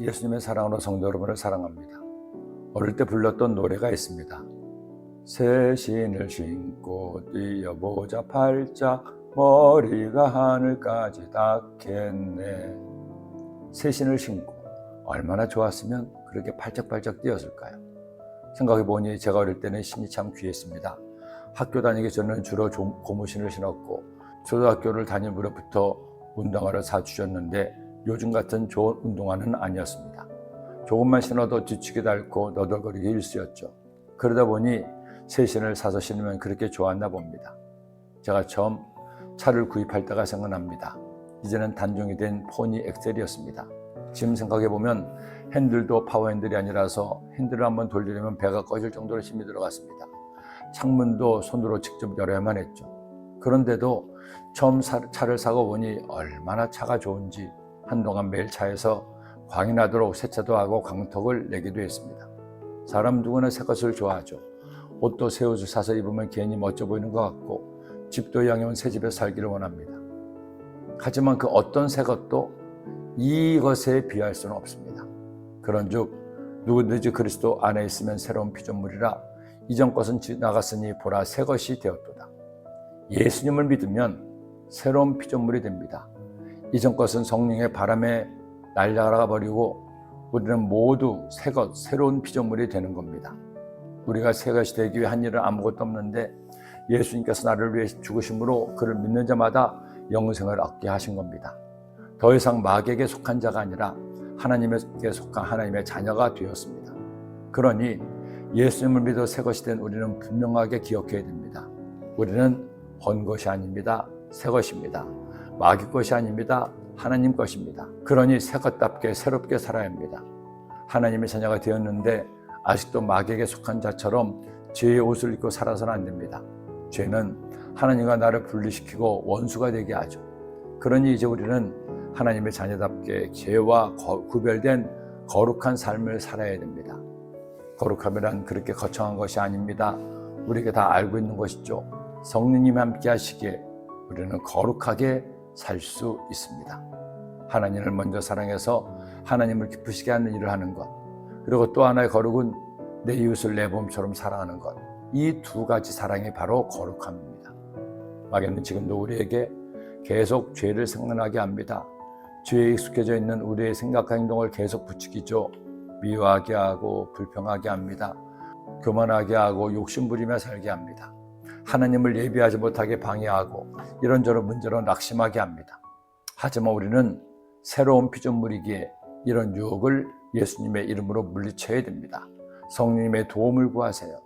예수님의 사랑으로 성도 여러분을 사랑합니다. 어릴 때 불렀던 노래가 있습니다. 새 신을 신고 뛰어보자 팔짝 머리가 하늘까지 닿겠네. 새 신을 신고 얼마나 좋았으면 그렇게 팔짝팔짝 뛰었을까요? 생각해 보니 제가 어릴 때는 신이 참 귀했습니다. 학교 다니기 전에는 주로 조- 고무신을 신었고 초등학교를 다닐 무렵부터 운동화를 사 주셨는데 요즘 같은 좋은 운동화는 아니었습니다. 조금만 신어도 뒤치기 닳고 너덜거리기 일쑤였죠. 그러다 보니 새 신을 사서 신으면 그렇게 좋았나 봅니다. 제가 처음 차를 구입할 때가 생각납니다. 이제는 단종이 된 포니 엑셀이었습니다. 지금 생각해보면 핸들도 파워 핸들이 아니라서 핸들을 한번 돌리려면 배가 꺼질 정도로 힘이 들어갔습니다. 창문도 손으로 직접 열어야만 했죠. 그런데도 처음 사- 차를 사고 보니 얼마나 차가 좋은지 한동안 매일 차에서 광이 나도록 세차도 하고 광턱을 내기도 했습니다. 사람 누구나 새 것을 좋아하죠. 옷도 새 옷을 사서 입으면 괜히 멋져 보이는 것 같고 집도 이왕이면 새 집에 살기를 원합니다. 하지만 그 어떤 새 것도 이것에 비할 수는 없습니다. 그런즉 누구든지 그리스도 안에 있으면 새로운 피조물이라 이전 것은 지나갔으니 보라 새 것이 되었도다. 예수님을 믿으면 새로운 피조물이 됩니다. 이전 것은 성령의 바람에 날아가 버리고 우리는 모두 새 것, 새로운 피조물이 되는 겁니다. 우리가 새 것이 되기 위해 한 일은 아무것도 없는데 예수님께서 나를 위해 죽으심으로 그를 믿는 자마다 영생을 얻게 하신 겁니다. 더 이상 마귀에게 속한 자가 아니라 하나님에게 속한 하나님의 자녀가 되었습니다. 그러니 예수님을 믿어 새 것이 된 우리는 분명하게 기억해야 됩니다. 우리는 번 것이 아닙니다. 새 것입니다. 마귀 것이 아닙니다. 하나님 것입니다. 그러니 새 것답게 새롭게 살아야 합니다. 하나님의 자녀가 되었는데 아직도 마귀에게 속한 자처럼 죄의 옷을 입고 살아서는 안 됩니다. 죄는 하나님과 나를 분리시키고 원수가 되게 하죠. 그러니 이제 우리는 하나님의 자녀답게 죄와 거- 구별된 거룩한 삶을 살아야 됩니다. 거룩함이란 그렇게 거창한 것이 아닙니다. 우리가 다 알고 있는 것이죠. 성령님 함께 하시기에 우리는 거룩하게 살 수 있습니다. 하나님을 먼저 사랑해서 하나님을 기쁘시게 하는 일을 하는 것. 그리고 또 하나의 거룩은 내 이웃을 내 몸처럼 사랑하는 것. 이 두 가지 사랑이 바로 거룩함입니다. 마귀는 지금도 우리에게 계속 죄를 생각나게 합니다. 죄에 익숙해져 있는 우리의 생각과 행동을 계속 부추기죠. 미워하게 하고 불평하게 합니다. 교만하게 하고 욕심부리며 살게 합니다. 하나님을 예비하지 못하게 방해하고 이런저런 문제로 낙심하게 합니다. 하지만 우리는 새로운 피조물이기에 이런 유혹을 예수님의 이름으로 물리쳐야 됩니다. 성령님의 도움을 구하세요.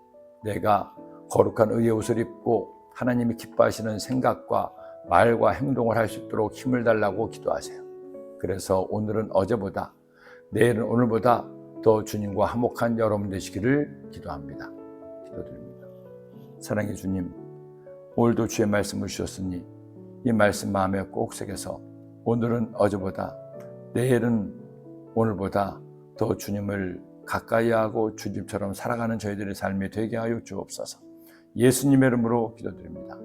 내가 거룩한 의의 옷을 입고 하나님이 기뻐하시는 생각과 말과 행동을 할 수 있도록 힘을 달라고 기도하세요. 그래서 오늘은 어제보다 내일은 오늘보다 더 주님과 화목한 여러분 되시기를 기도합니다. 기도드립니다. 사랑의 주님, 오늘도 주의 말씀을 주셨으니 이 말씀 마음에 꼭 새겨서 오늘은 어제보다 내일은 오늘보다 더 주님을 가까이 하고 주님처럼 살아가는 저희들의 삶이 되게 하여 주옵소서. 예수님의 이름으로 기도드립니다.